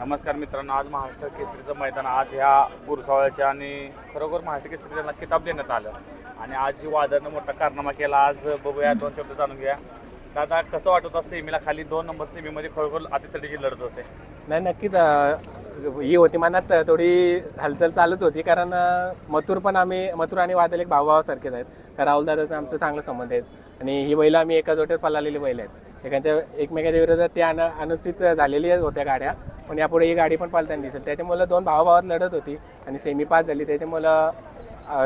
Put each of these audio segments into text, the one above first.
नमस्कार मित्रांनो आज महाराष्ट्र केसरीचं मैदान आज ह्या गुरसावळ्याच्या आणि खरोखर महाराष्ट्र केसरी त्यांना किताब देण्यात आलं. आणि आज ही वादळनं मोठा कारनामा केला आज बघूया दोन शब्द जाणून घ्या दादा कसं वाटत होतं सेमीला खाली दोन नंबर सेमीमध्ये खरोखर अतितटीची लढत होते? नाही नक्कीच ही होती मनात थोडी हालचाल चालूच होती कारण मथुर पण आम्ही मथुर आणि वादल एक भावभावासारखेच आहेत. राहुल दादाचं आमचं चांगलं संबंध आहेत. आणि ही बैलं आम्ही एका जोट्यात पळालेली बैल आहेत. एकाच्या एकमेकाच्या विरोधात त्या अन अनुचित झालेली होत्या गाड्या पण यापुढे ही गाडी पण पालताना दिसेल. त्याच्यामुळं दोन भावाभावात लढत होती आणि सेमी पास झाली. त्याच्यामुळं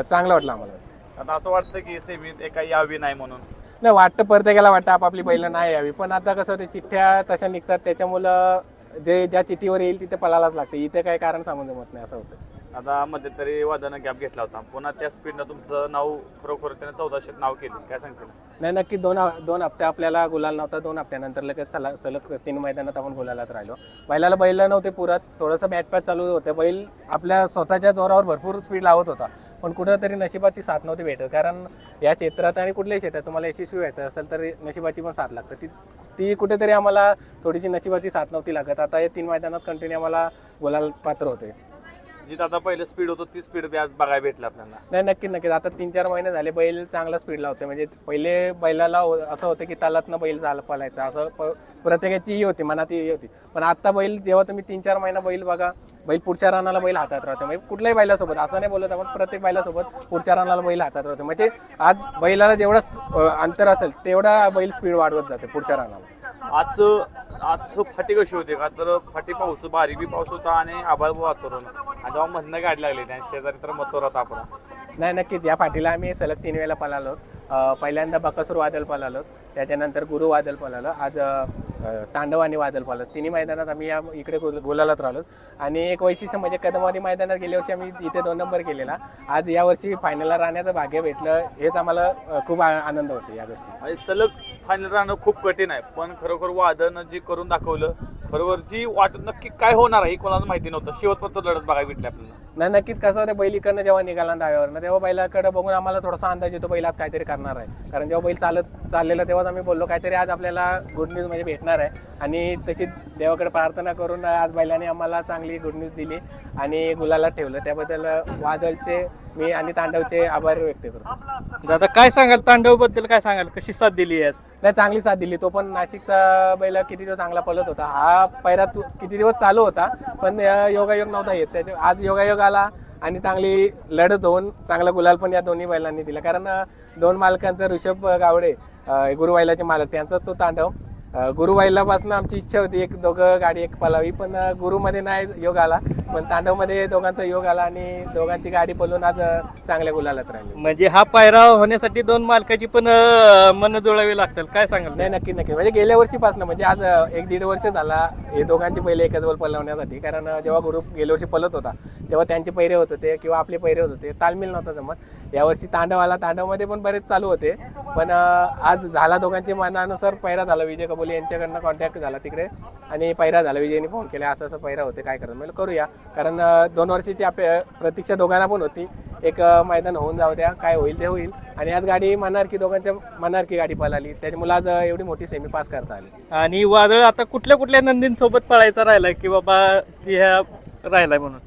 चांगलं वाटलं आम्हाला. आता असं वाटतं की सेमीत एका यावी नाही म्हणून? नाही वाटतं प्रत्येकाला वाटतं आपापली बैलं नाही यावी. पण आता कसं होतं चिठ्ठ्या तशा निघतात. त्याच्यामुळं जे ज्या चिठ्ठीवर येईल तिथे पळायलाच लागते. इथे काही कारण सांगून जमत नाही असं होतं. आता मध्यंतरी वादानं गॅप घेतला होता. पुन्हा त्या स्पीडनं तुमचं नाव खरोखर त्याने चौदाशेत नाव केलं. काय सांगतील नाही नक्की दोन दोन हप्ते आपल्याला गुलाल नव्हता दोन हप्त्यानंतर लगेच सला सलग तीन मैदानात आपण गुलालात राहिलो. बैलाला बैल नव्हते पुरत थोडंसं बॅट पॅच चालू होतं. बैल आपल्या स्वतःच्या जोरावर भरपूर स्पीड लावत होता. पण कुठंतरी नशिबाची साथ नव्हती भेटत. कारण या क्षेत्रात आणि कुठल्याही क्षेत्रात तुम्हाला यशस्वी व्हायचं असेल तर नशिबाची पण साथ लागते. ती ती कुठेतरी आम्हाला थोडीशी नशिबाची साथ नव्हती लागत. आता या तीन मैदानात कंटिन्यू आम्हाला गुलाल पात्र होते. जिथं आता पहिलं स्पीड होतं ती स्पीड आज बघायला भेटलं आपल्याला. नाही नक्की नक्कीच आता तीन चार महिने झाले बैल चांगला स्पीड लावते म्हणजे पहिले बैलाला हो- असं होतं की तालातनं बैल झाला पळायचा. असं प- प्रत्येकाची ही होती मनात ही होती. पण आता बैल जेव्हा तुम्ही तीन चार महिना बैल बघा बैल पुढच्या रानाला बैल हातात राहतो. म्हणजे कुठल्याही बैलासोबत असं नाही बोलत आपण प्रत्येक बैलासोबत पुढच्या रानाला बैल हातात राहतो. म्हणजे आज बैलाला जेवढं अं, अंतर असेल तेवढा बैल स्पीड वाढवत जाते पुढच्या रानाला. आज आज फाटी कशी होती? का तर फाटी पाऊस बारीक बी पाऊस होता आणि आभाळ वातावरण. आणि जेव्हा मधनं गाडी लागली त्या शेजारी तर मत होता आपण नाही नक्कीच. या पाठीला आम्ही सलग तीन वेळेला पळालो. पहिल्यांदा बकासूर वादल पळालो. त्याच्यानंतर गुरु वादल पळालो. आज तांडव आणि वादल पळालो. तिन्ही मैदानात आम्ही या इकडे गुल- गुलालात राहिलो. आणि एक वैशिष्ट्य म्हणजे कदमवादी मैदानात गेल्या वर्षी आम्ही इथे दोन नंबर केलेला. आज या वर्षी फायनलला राहण्याचं भाग्य भेटलं हेच आम्हाला खूप आ- आनंद होते या गोष्टी. आणि सलग फायनल राहणं खूप कठीण आहे. पण खरोखर वादनं जे करून दाखवलं खरोखर जी वाटत नक्की काय होणार आहे हे कोणाला माहिती नव्हतं. शेवटपर्यंत लढत बघायला भेटली आपल्याला. नाही नक्कीच कसं होतं बैल इकडनं जेव्हा निघाला धाव्यावरनं तेव्हा बैलाकडे बघून आम्हाला थोडासा अंदाज येतो बैल आज काहीतरी करणार आहे. कारण जेव्हा बैल चालत चाललेला तेव्हाच आम्ही बोललो काहीतरी आज आपल्याला गुड न्यूज म्हणजे भेटणार आहे. आणि तशी देवाकडे प्रार्थना करून आज बैलाने आम्हाला चांगली गुड न्यूज दिली आणि गुलाला ठेवलं. त्याबद्दल वादळचे मी आणि तांडवचे आभार व्यक्त करतो. दादा काय सांगाल? तांडवबद्दल काय सांगाल? कशी साथ दिली आज? नाही चांगली साथ दिली. तो पण नाशिकचा बैल किती दिवस चांगला पळत होता. हा पैरा किती दिवस चालू होता पण योगायोग नव्हता येत. त्याच्या आज योगायोग आला आणि चांगली लढत होऊन चांगला गुलाल पण या दोन्ही बैलांनी दिला. कारण दोन मालकांचा ऋषभ गावडे गुरुवाईलाचे मालक त्यांचाच तो तांडव. अं, गुरुवाईलापासून आमची इच्छा होती एक दोघं गाडी एक पलावी पण गुरुमध्ये नाही योग आला. पण तांडवमध्ये दोघांचा योग आला आणि दोघांची गाडी पळून आज चांगल्या गुलालात राहिली. म्हणजे हा पायरा होण्यासाठी दोन मालकाची पण मन जुळावी लागतील. काय सांगाल नाही नक्की नक्की. म्हणजे गेल्या वर्षीपासून म्हणजे आज एक दीड वर्ष झाला हे दोघांचे पहिले एकच बल पलवण्यासाठी कारण जेव्हा ग्रुप गेल्या वर्षी पलत होता तेव्हा त्यांचे पैरे होत होते किंवा आपले पैरे होत होते. तालमील नव्हता जमत. यावर्षी तांडव आला. तांडवमध्ये पण बरेच चालू होते. पण आज झाला दोघांच्या मनानुसार पैरा झाला. विजय कबोली यांच्याकडनं कॉन्टॅक्ट झाला तिकडे. आणि पैरा झाला. विजयने फोन केला. असं असं पैरा होते. काय करत म्हणजे करूया. कारण दोन वर्षाची आपे प्रतीक्षा दोघांना पण होती. एक मैदान होऊन जाऊ द्या काय होईल ते होईल. आणि आज गाडी मनार की दोघांच्या मनार की गाडी पळाली. त्याच्यामुळे आज एवढी मोठी सेमी पास करता आली. आणि वादळ आता कुठल्या कुठल्या नंदींसोबत पळायचा राहिलाय की बाबा ह्या राहिलाय म्हणून?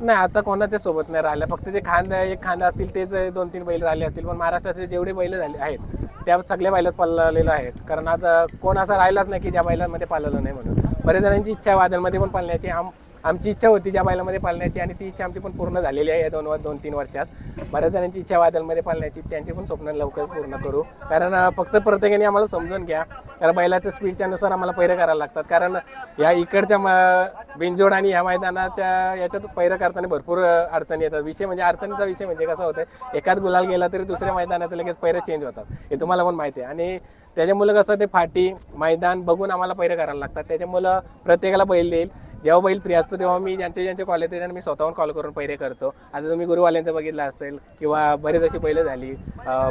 नाही आता कोणाच्या सोबत नाही राहिल्या फक्त ते खांदा एक खांदा असतील तेच दोन तीन बैल राहिले असतील. पण महाराष्ट्राचे जेवढे बैल झाले आहेत त्या सगळ्या बैलात पळलेलं आहेत. कारण आज कोण असा राहिलाच नाही की ज्या बैलांमध्ये पाळलेलं नाही म्हणून. बरेच जणांची इच्छा वादळमध्ये पण पाळण्याची. आम आमची इच्छा होती ज्या बैलामध्ये पाळण्याची आणि ती इच्छा आमची पण पूर्ण झालेली आहे या दोन दोन तीन वर्षात. बऱ्याच जणांची इच्छा वादलमध्ये पाळण्याची त्यांची पण स्वप्न लवकरच पूर्ण करू. कारण फक्त प्रत्येकाने आम्हाला समजून घ्या कारण बैलाच्या स्पीडच्या नुसार आम्हाला पैरं करायला लागतात. कारण या इकडच्या म- बिनजोड आणि या मैदानाच्या याच्यात पैरं करताना भरपूर अडचणी येतात. विषय म्हणजे अडचणीचा विषय म्हणजे कसा होतं एकाच गुलाल गेला तरी दुसऱ्या मैदानाचं लगेच पैरं चेंज होतात. हे तुम्हाला पण माहिती आहे. आणि त्याच्यामुळं कसं ते फाटी मैदान बघून आम्हाला पैरं करायला लागतात. त्याच्यामुळं प्रत्येकाला बैल देईल. जेव्हा बैल फ्री असतो तेव्हा मी ज्यांचे ज्यांचे कॉल येते त्यांना मी स्वतःहून कॉल करून पैरे करतो. आता तुम्ही गुरुवाल्यांचं बघितलं असेल किंवा बरेच अशी बैलं झाली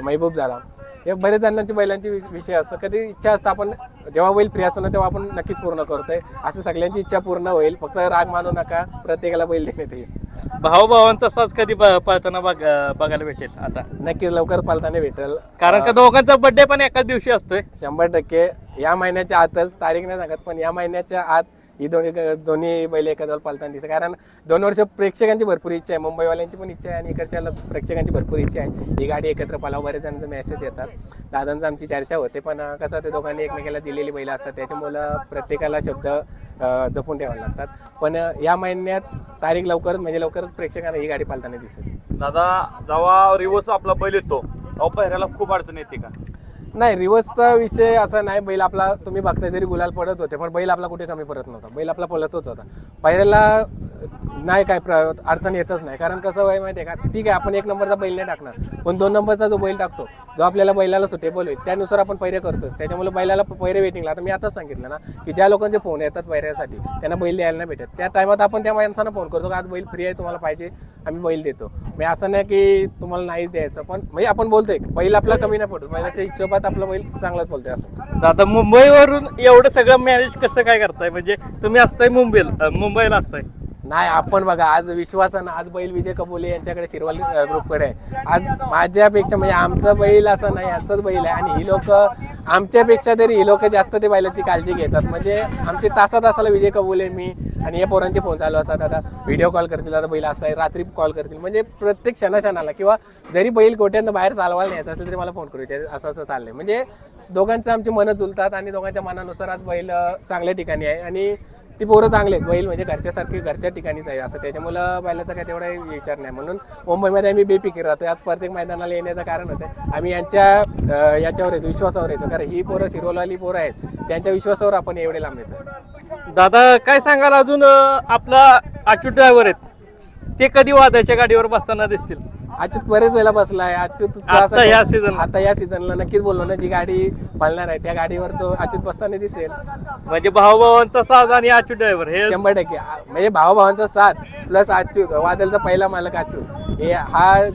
महबूब झाला. हे बरेच जणांची बैलांची विष- विषय असतं कधी इच्छा असतं आपण जेव्हा बैल फ्री असतो ना तेव्हा आपण नक्कीच पूर्ण करतोय. असं सगळ्यांची इच्छा पूर्ण होईल. फक्त राग मानू नका. प्रत्येकाला बैल देण्यात येईल भाऊभावांचा साज कधी पळताना बघ बघायला भेटेल आता? नक्कीच लवकर पालताना भेटेल. कारण का दोघांचा बर्थडे पण एकाच दिवशी असतोय. शंभर टक्के. या महिन्याच्या आतच तारीख नाही सांगत पण या महिन्याच्या आत ही दोन्ही दोन्ही बैल एकत्र पालताना दिसतं कारण दोन वर्ष प्रेक्षकांची भरपूर इच्छा आहे. मुंबईवाल्यांची पण इच्छा आहे आणि इकडच्या प्रेक्षकांची भरपूर इच्छा आहे. ही गाडी एकत्र पालाव बरेच जणांचे मेसेज येतात. दादांचं आमची चर्चा होते पण कसं ते दोघांनी एकमेकाला दिलेली बैलं असतात. त्याच्यामुळं प्रत्येकाला शब्द जपून ठेवावे लागतात. पण या महिन्यात तारीख लवकरच म्हणजे लवकरच प्रेक्षकांना ही गाडी पालताना दिसेल. दादा जेव्हा रिवर्स आपला बैल येतो अहो पहिऱ्याला खूप अडचण येते का? नाही रिवर्सचा विषय असा नाही. बैल आपला तुम्ही बघताय जरी गुलाल पडत होते पण बैल आपला कुठे कमी पडत नव्हता. बैल आपला पळतच होता. पहिल्याला नाही काय प्र अडचण येतच नाही. कारण कसं आहे माहिती आहे का? ठीक आहे आपण एक नंबरचा बैल नाही टाकणार. पण दोन नंबरचा जो बैल टाकतो जो आपल्याला बैलाला सुटेबल होईल त्यानुसार आपण पैरे करतोच. त्याच्यामुळे बैलाला पैरे वेटिंगला आता मी आताच सांगितलं ना की ज्या लोकांचे फोन येतात पैऱ्यासाठी त्यांना बैल द्यायला नाही भेटत. त्या टायमात आपण त्या माणसांना फोन करतो का आज बैल फ्री आहे तुम्हाला पाहिजे आम्ही बैल देतो. मी असं नाही की तुम्हाला नाहीच द्यायचं पण म्हणजे आपण बोलतोय बैल आपला कमी नाही पडतो. बैलाच्या हिशोबात आपला बैल चांगलाच बोलतोय असं. दादा मुंबईवरून एवढं सगळं मॅनेज कसं काय करताय? म्हणजे तुम्ही असताय मुंबईला मुंबईला असताय. नाही आपण बघा आज विश्वासानं आज बैल विजय कबोले यांच्याकडे शिरवाली ग्रुपकडे आहे. आज माझ्यापेक्षा म्हणजे आमचा बैल असं नाही यांचाच बैल आहे. आणि ही लोक आमच्यापेक्षा तरी ही लोक जास्त ते बैलाची काळजी घेतात. म्हणजे आमचे तासा तासाला विजय कबोले मी आणि या पोरांचे फोन चालू असतात. आता व्हिडिओ कॉल करतील आता बैल असा आहे रात्री कॉल करतील. म्हणजे प्रत्येक क्षणाक्षणाला किंवा जरी बैल गोट्यानं बाहेर चालवायला न्यायचं असेल तरी मला फोन करू असं असं चाललंय. म्हणजे दोघांचं आमची मनं जुलतात आणि दोघांच्या मनानुसार आज बैल चांगल्या ठिकाणी आहे. आणि ती पोरं चांगले आहेत. बैल म्हणजे घरच्यासारखे घरच्या ठिकाणीच आहे. असं त्याच्यामुळं बैलाचा काय तेवढा विचार नाही. म्हणून मुंबईमध्ये आम्ही बेपिकीर राहतो. आज प्रत्येक मैदानाला येण्याचं कारण होतं. आम्ही यांच्या याच्यावर येतो विश्वासावर येतो. कारण ही पोरं शिरोलाली पोरं आहेत. त्यांच्या विश्वासावर आपण एवढे लांब येतो. दादा काय सांगाल अजून आपला अच्युत ड्रायव्हर आहेत? ते कधी वादाच्या गाडीवर बसताना दिसतील? अच्युत बरेच वेळेला बसलाय. अच्युत आता season ला. आता या सीझनला नक्कीच बोललो ना जी गाडी पाळणार आहे त्या गाडीवर तो अच्युत बसताना दिसेल. म्हणजे भाऊभावांचा साज आणि अच्युत ड्रायव्हर हे शंभर टक्के. म्हणजे भावाभावांचा साथ प्लस अच्युत वादलचा पहिला मालक अच्युत. हे हा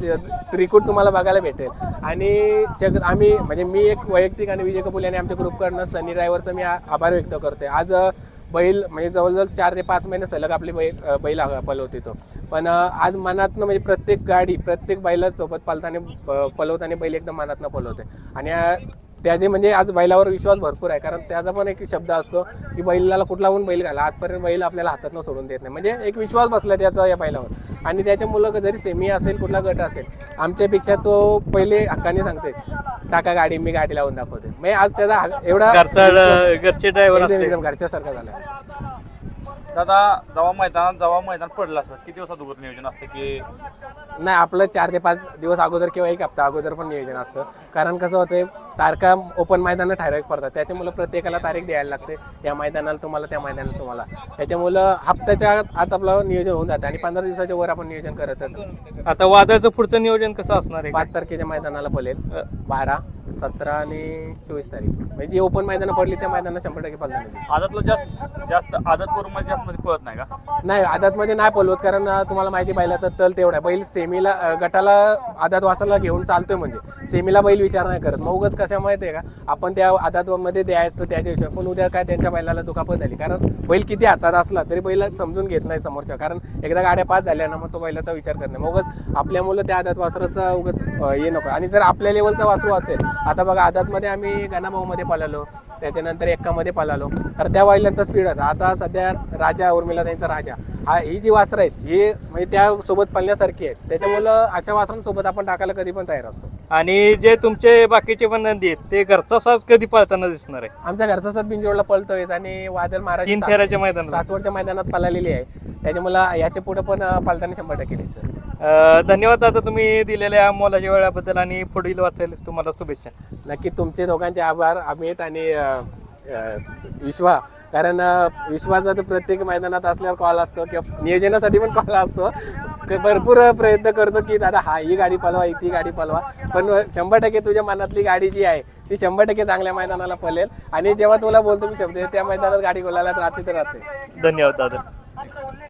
त्रिकूट तुम्हाला बघायला भेटेल. आणि सग आम्ही म्हणजे मी एक वैयक्तिक आणि विजय कपूर यांनी आमच्या ग्रुपकडनं सनी ड्रायव्हरचं मी आ- आभार व्यक्त करतोय. आज अ, बैल म्हणजे जवळजवळ चार ते पाच महिने सलग आपली बैल बैल पलवते तो. पण आज मनातनं म्हणजे प्रत्येक गाडी प्रत्येक बैलासोबत पालताना प- पलवताना बैल एकदम मनातनं पलवते आणि त्याचे म्हणजे आज बैलावर विश्वास भरपूर आहे. कारण त्याचा पण एक शब्द असतो की बैलाला कुठला पण बैल घाला आजपर्यंत बैल आपल्याला हातातनं सोडून देत नाही. म्हणजे एक विश्वास बसला त्याचा या बैलावर. आणि त्याच्या मुलं जरी सेमी असेल कुठला गट असेल आमच्यापेक्षा तो पहिले हक्काने सांगते टाका गाडी मी गाडी लावून दाखवते म्हणजे आज त्याचा एवढा घरचा घरचे ड्रायव्हर एकदम घरच्यासारखा झाला. दादा जेव्हा मैदानात जेव्हा मैदान पडलं असं किती दिवसात अगोदर नियोजन असतं की नाही आपलं चार ते पाच दिवस अगोदर किंवा एक हप्ता अगोदर पण नियोजन असतं. कारण कसं होतं तारखा ओपन मैदानं ठराविक पडतात. त्याच्यामुळं प्रत्येकाला तारीख द्यायला लागते. या मैदानाला तुम्हाला त्या मैदानाला तुम्हाला. त्याच्यामुळं हप्त्याच्या आत- आपलं नियोजन होऊन जातं आणि पंधरा दिवसाच्या वर आपण नियोजन करतच. आता वादाचं पुढचं नियोजन कसं असणार आहे? पाच तारखेच्या मैदानाला पडेल. बारा. सतरा आणि चोवीस तारीख. म्हणजे जी ओपन मैदानं पडली त्या मैदानात शंभर टक्के पडणार आदतला जास्त जास्त आदत करून म्हणजे जास्त मध्ये पळत नाही का? नाही आदातमध्ये नाही पलवत कारण तुम्हाला माहिती बैलाचा तल तेवढा आहे. बैल सेमीला गटाला आदात वासाला घेऊन चालतोय म्हणजे. सेमीला बैल विचार नाही करत. मग उगाच कशा माहिती आहे का? आपण त्या आदातमध्ये द्यायचं त्याच्या हिशोब पण उद्या काय त्यांच्या बैलाला दुखापत झाली? कारण बैल किती हातात असला तरी बैल समजून घेत नाही समोरच्या. कारण एकदा गाड्या पास झाल्या ना मग तो बैलाचा विचार करत नाही. मग उगाच आपल्या मुलं त्या आदात वासराचा उगाच हे नको. आणि जर आपल्या लेवलचा वासरू असेल आता बघा आदातमध्ये आम्ही गणाभाऊमध्ये पळालो. त्याच्यानंतर एक्कामध्ये पळालो. तर त्या बैलांचा स्पीड होता. आता सध्या राजा उर्मिला त्यांचा राजा. हा ही जी वासरं आहेत ही म्हणजे त्या सोबत पळण्यासारखी आहेत. त्याच्यामुळं अशा वासरांसोबत आपण टाकायला कधी पण तयार असतो. आणि जे तुमचे बाकीचे पण नंदी आहेत ते घरचा साज कधी पळताना दिसणार आहे? आमचा घरचा सात बिंजोडला पळतोय आणि वादल महाराज तीन फेऱ्याच्या मैदानात. सासवडच्या मैदानात पळालेली आहे. त्याच्यामुळं याच्यापुढे पण अं, पळताना शंभर टक्के दिसेल. अं, धन्यवाद दादा तुम्ही दिलेल्या मोलाच्या वेळाबद्दल आणि पुढील वाचायला तुम्हाला शुभेच्छा. नक्की तुमचे दोघांचे आभार अमित आणि विश्वा कारण विश्वाचा तर प्रत्येक मैदानात असल्यावर कॉल असतो किंवा नियोजनासाठी पण कॉल असतो. भरपूर प्रयत्न करतो की दादा हा ही गाडी पलवा ही ती गाडी पलवा पण शंभर टक्के तुझ्या मनातली गाडी जी आहे ती शंभर टक्के चांगल्या मैदानाला पलेल आणि जेव्हा तुला बोलतो मी शब्द त्या मैदानात गाडी बोलायला राहते तर राहते. धन्यवाद दादा.